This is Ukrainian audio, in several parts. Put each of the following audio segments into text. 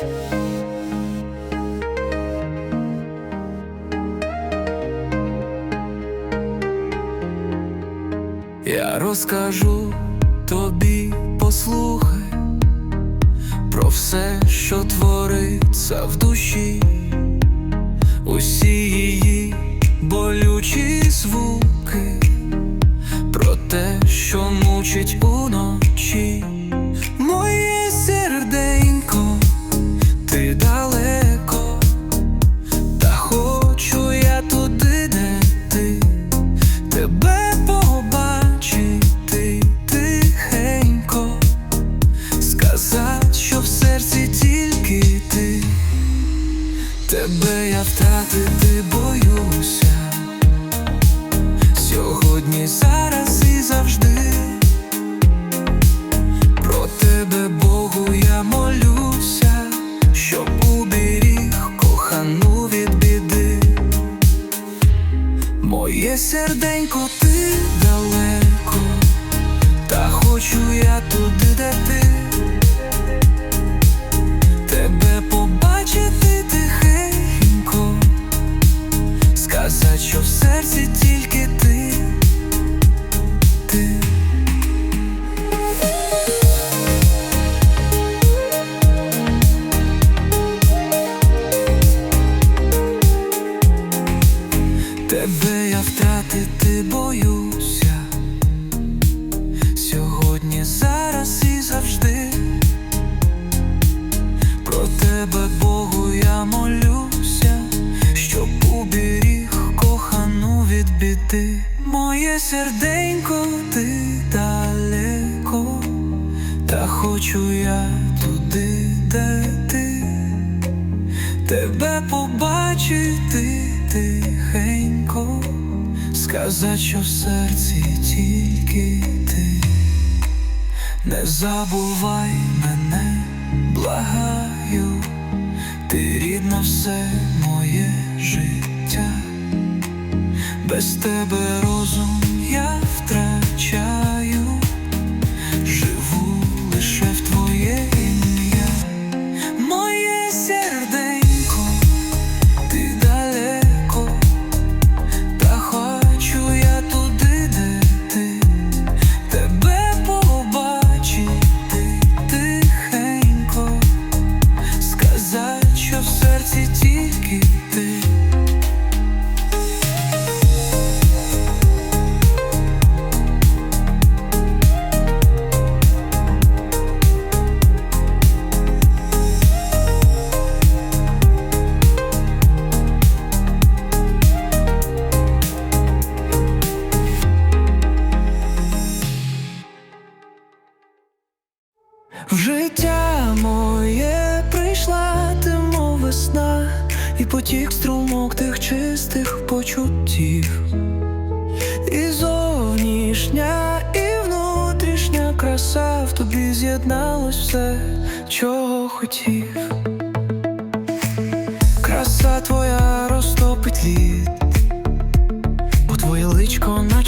Я розкажу тобі, послухай про все, що твориться в душі, усі її болючі звуки, про те, що мучить. Не забувай мене, благаю, ти рідна все моє життя, без тебе розум я втрачаю.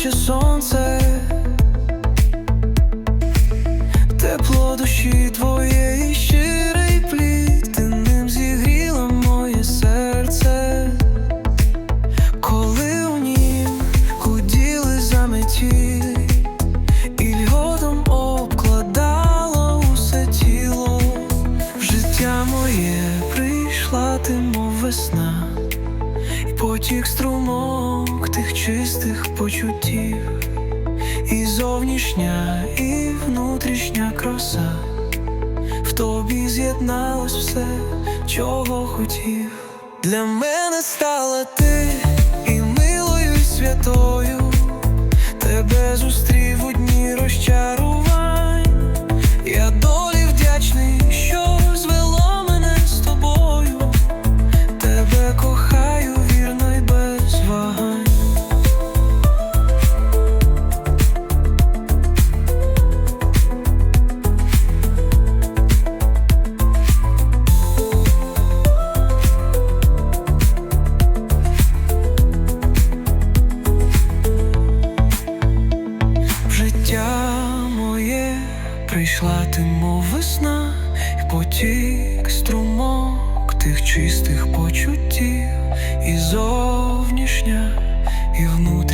наче сонце.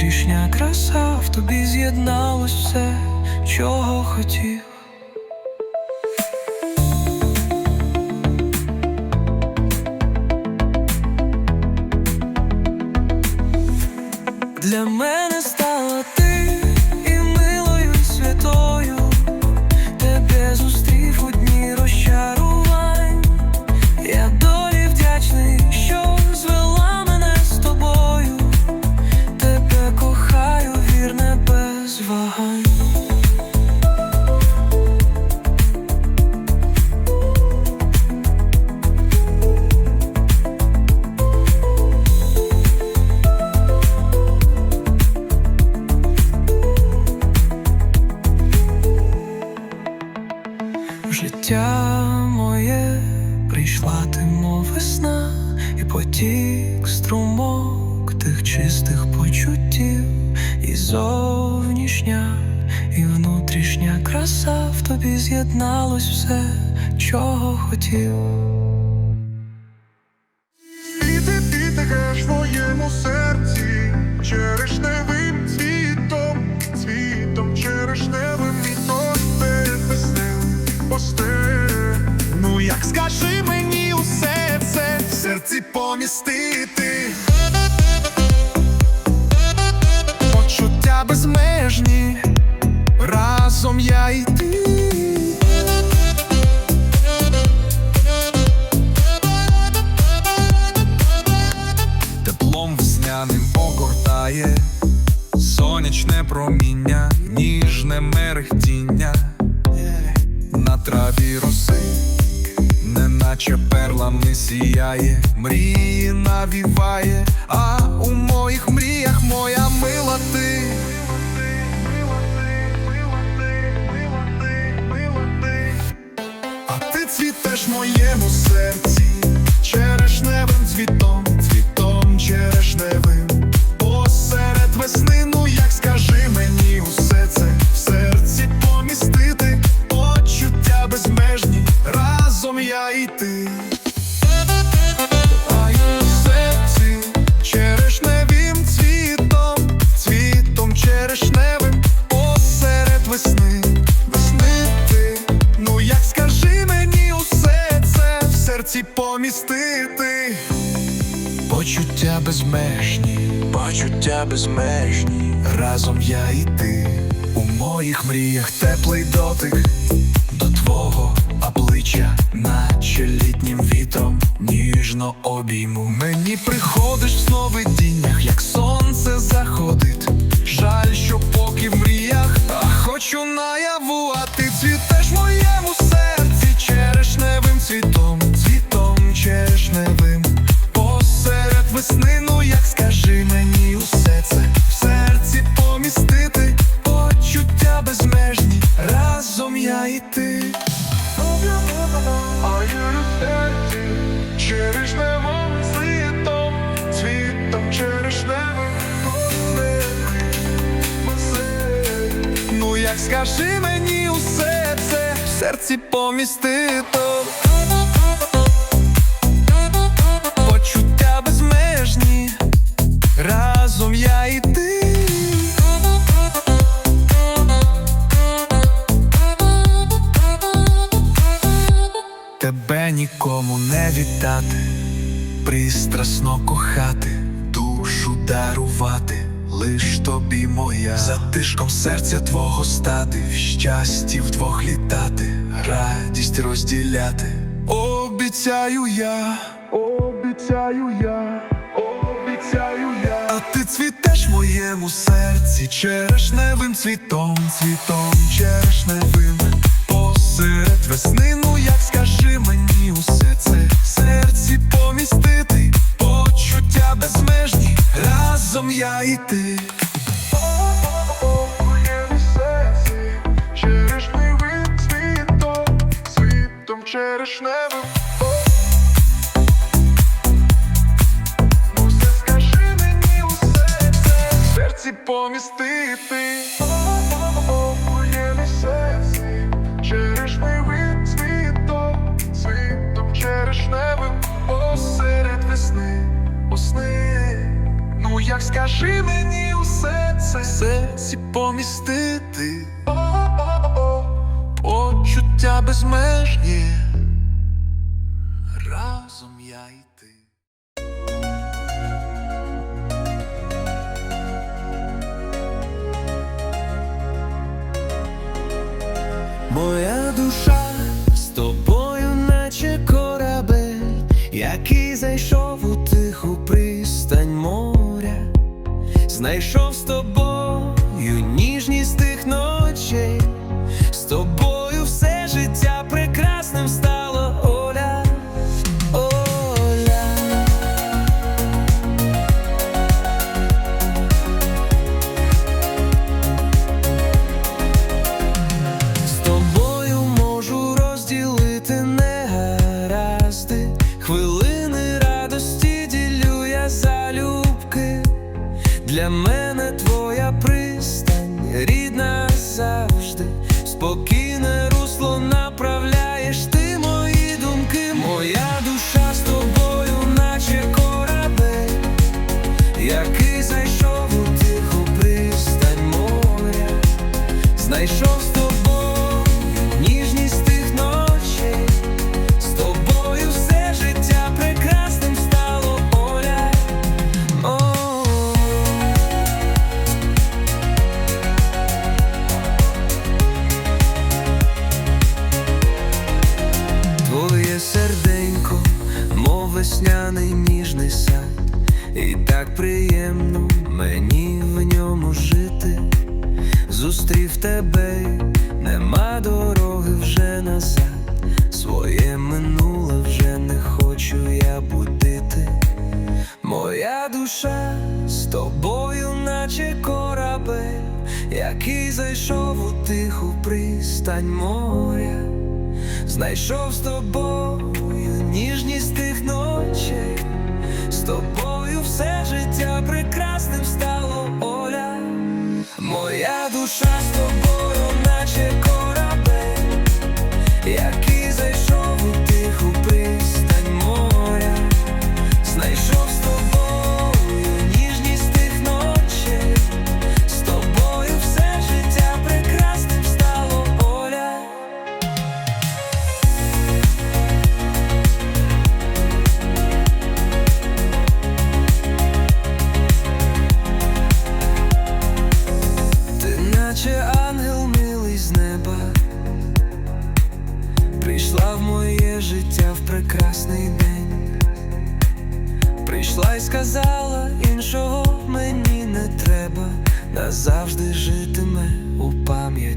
Внутрішня краса в тобі з'єдналось все, чого хотів. З'єдналось все, чого хотів. І ти підтикаєш в моєму серці черешневим цвітом, цвітом черешневим і посте, посте, посте. Ну як скажи мені усе це в серці помістити. Почуття безмежні, разом я і ти. Огортає сонячне проміння, ніжне мерехтіння. На траві роси, неначе перлами сіяє, мрії навіває, а у моїх мріях моя мила ти. А ти цвітеш моєму серці, ніжно обійму. Мені приходиш в сновидіннях, як сонце заходить. Жаль, що поки в мріях, а хочу наяву, скажи мені усе це в серці помістити. Щасті вдвох літати, радість розділяти. Обіцяю я, обіцяю я, обіцяю я. А ти цвітеш в моєму серці черешневим цвітом, цвітом черешневим. Посеред весни, ну як скажи почуття разом я і ти. Моя душа з тобою, наче корабель, який зайшов у тиху пристань моря, знайшов з тобою весняний ніжний сад, і так приємно мені в ньому жити. Зустрів тебе, нема дороги вже назад. Своє минуле вже не хочу я будити. Моя душа з тобою, наче корабель, який зайшов у тиху пристань моря, знайшов з тобою тих з тобою все життя прекрасним стало Оля. Моя душа з тобою,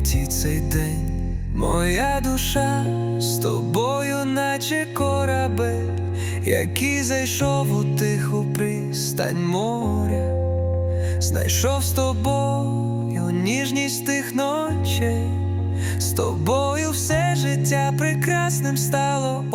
пам'яті цей день. Моя душа з тобою, наче корабель, який зайшов у тиху пристань моря знайшов з тобою ніжність тих ночей, з тобою все життя прекрасним стало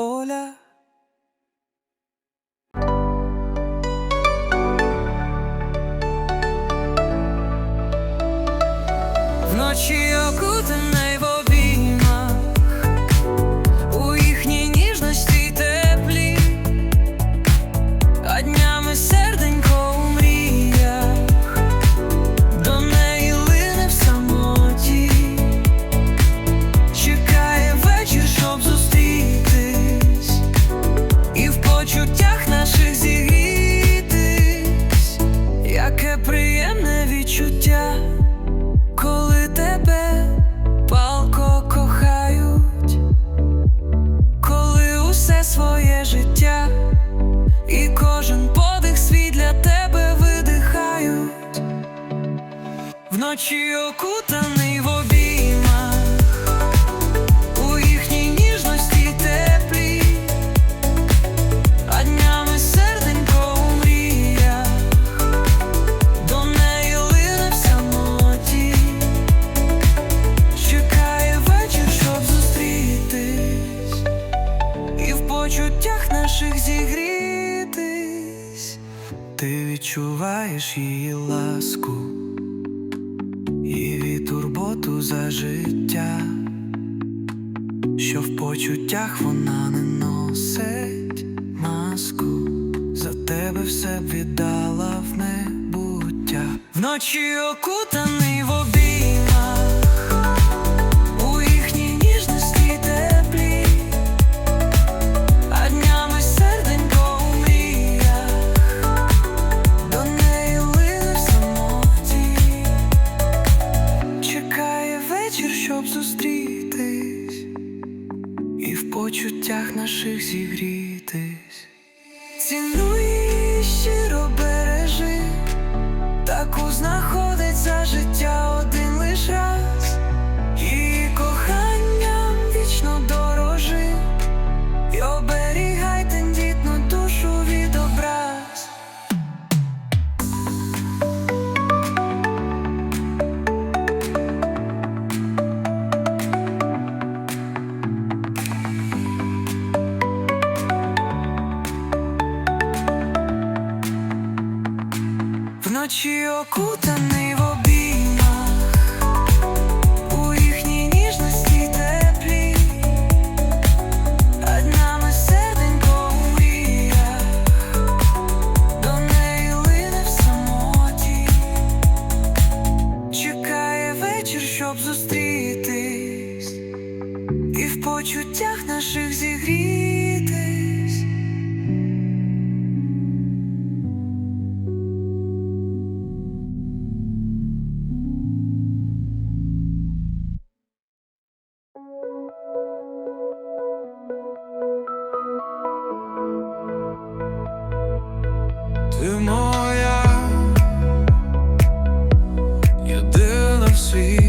знаєш її ласку її турботу за життя, що в почуттях вона не носить маску, за тебе все віддала в небуття. Вночі оку всіх гріх. вночі окутаний. ти моя, єдина в світі.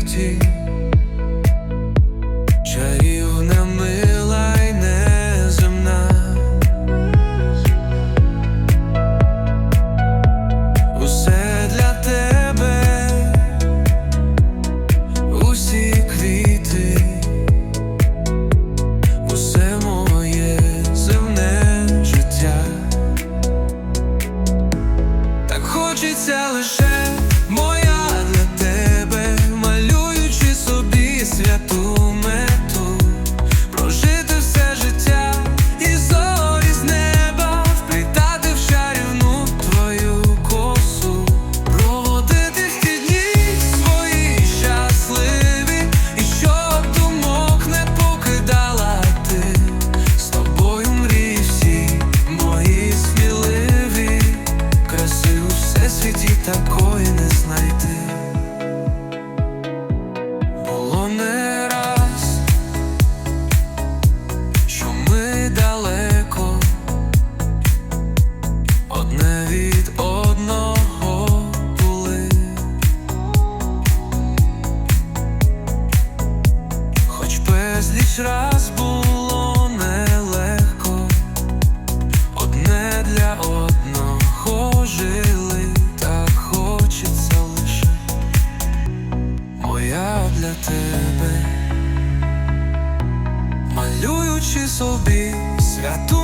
Gracias.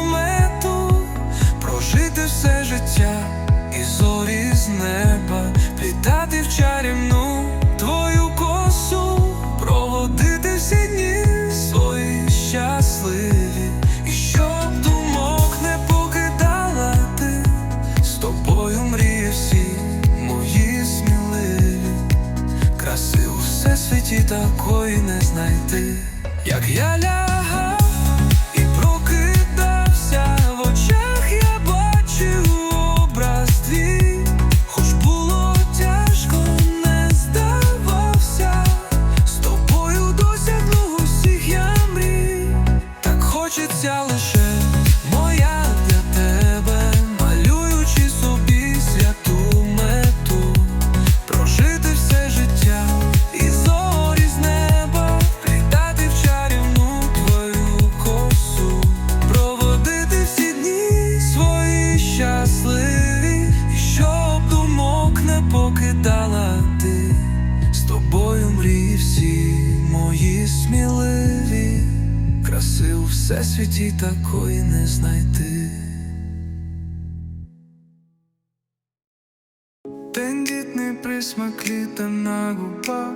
такої не знайти. Тендітний присмак літа на губах,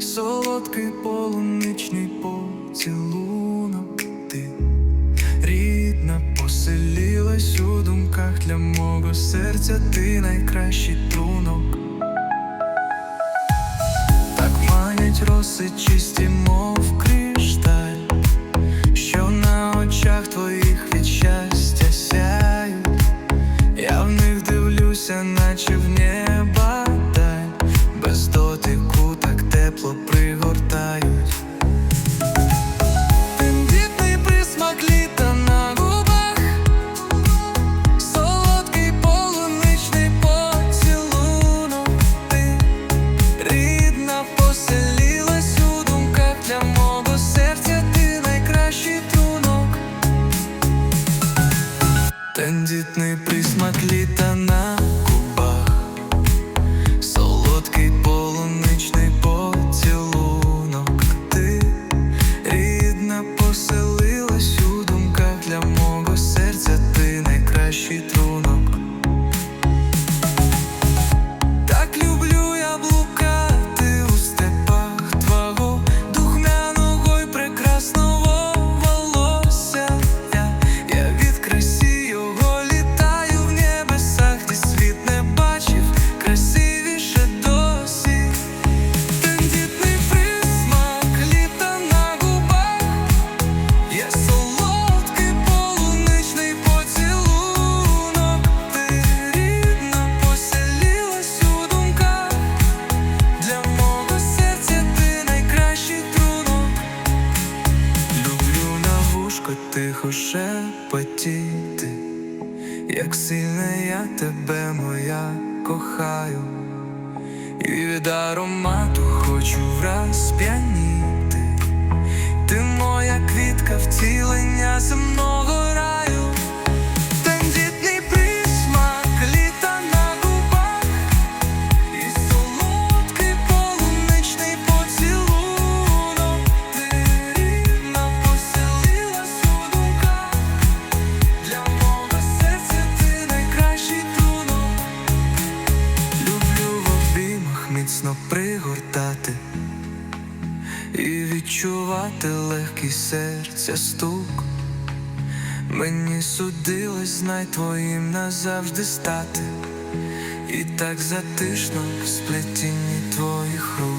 солодкий полуничний поцілунок ти рідна поселилась у думках для мого серця, ти найкращий трунок. Так манять роси чисті мов Ніжка втілення земного раю, тендітний присмак літа на губах, і солодкий полуничний поцілунок. Ти рідна поселила сундука, для мого серця ти найкращий трунок. Люблю в обіймах міцно пригортати. І відчувати легкий сер серця стук, мені судилось, знай твоїм назавжди стати, і так затишно в сплетінні твоїх рук.